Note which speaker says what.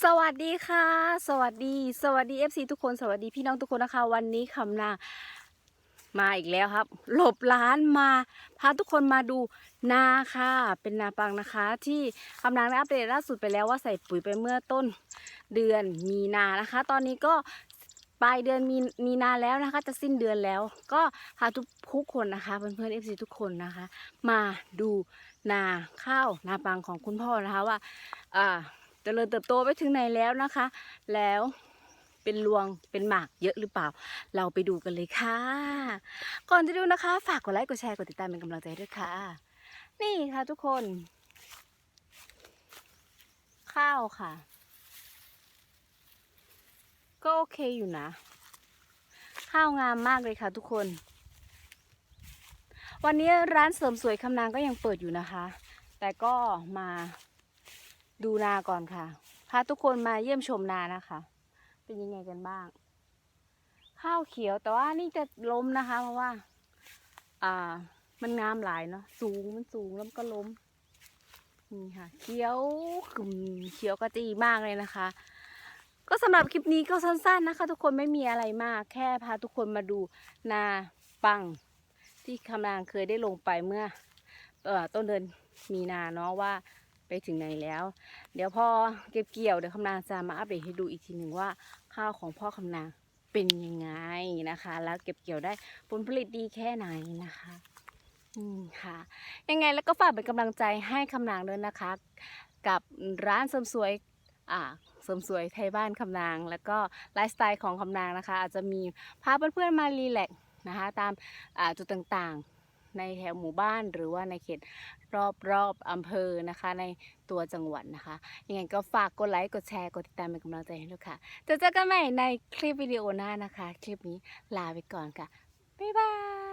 Speaker 1: สวัสดีค่ะ สวัสดี สวัสดี FC ทุกคนสวัสดีพี่น้องทุกคนนะคะ วันนี้คำนามาอีกแล้วครับ หลบร้านมา พาทุกคนมาดูนาค่ะ เป็นนาปังนะคะ ที่คำนางได้อัปเดตล่าสุดไปแล้วว่าใส่ปุ๋ยไปเมื่อต้นเดือนมีนานะคะ ตอนนี้ก็ปลายเดือนมีมีนาแล้วนะคะ จะสิ้นเดือนแล้ว ก็พาทุกทุกคนนะคะ เพื่อนๆ FC ทุกคนนะคะ มาดูนาข้าวนาปังของคุณพ่อนะคะว่าอ่า เจริญเติบโตไปถึงไหนแล้วนะคะ แล้วเป็นรวงเป็นหมากเยอะหรือเปล่า เราไปดูกันเลยค่ะ ก่อนจะดูนะคะ ฝากกดไลค์กดแชร์กดติดตามเป็นกำลังใจด้วยค่ะ นี่ค่ะทุกคน ข้าวค่ะ ก็โอเคอยู่นะ ข้าวงามมากเลยค่ะทุกคน วันนี้ร้านเสริมสวยคำนางก็ยังเปิดอยู่นะคะ แต่ก็มา ดูนาก่อนค่ะ พาทุกคนมาเยี่ยมชมนานะคะ เป็นยังไงกันบ้าง ข้าวเขียวแต่ว่านี่จะล้มนะคะ เพราะว่า อ่า มันงามหลายเนาะสูงมันสูงแล้วก็ล้มนี่ค่ะเขียวกึ่มเขียวกระจีมากเลยนะคะ ก็สำหรับคลิปนี้ก็สั้นๆนะคะ ทุกคนไม่มีอะไรมาก แค่พาทุกคนมาดูนาปังที่คำนางเคยได้ลงไปเมื่ออต้นเดือนมีนาเนาะว่า ไปถึงไหนแล้ว เดี๋ยวพอเก็บเกี่ยวเดี๋ยวคำนางจะมาอัปเดตให้ดูอีกทีหนึ่งว่าข้าวของพ่อคำนางเป็นยังไงนะคะ แล้วเก็บเกี่ยวได้ผลผลิตดีแค่ไหนนะคะอืมค่ะ ยังไงแล้วก็ฝากเป็นกำลังใจให้คำนางด้วยนะคะ กับร้านเสริมสวยอ่าเสริมสวยไทยบ้านคำนาง แล้วก็ไลฟ์สไตล์ของคำนางนะคะ อาจจะมีพาเพื่อนๆมารีแลกนะคะ ตามจุดต่างๆ ในแถวหมู่บ้านหรือว่าในเขตรอบๆอำเภอนะคะ ในตัวจังหวัดนะคะยังไงก็ฝากกดไลค์กดแชร์กดติดตามเป็นกำลังใจให้ด้วยค่ะจะเจอกันใหม่ในคลิปวิดีโอหน้านะคะ คลิปนี้ลาไปก่อนค่ะบ๊ายบาย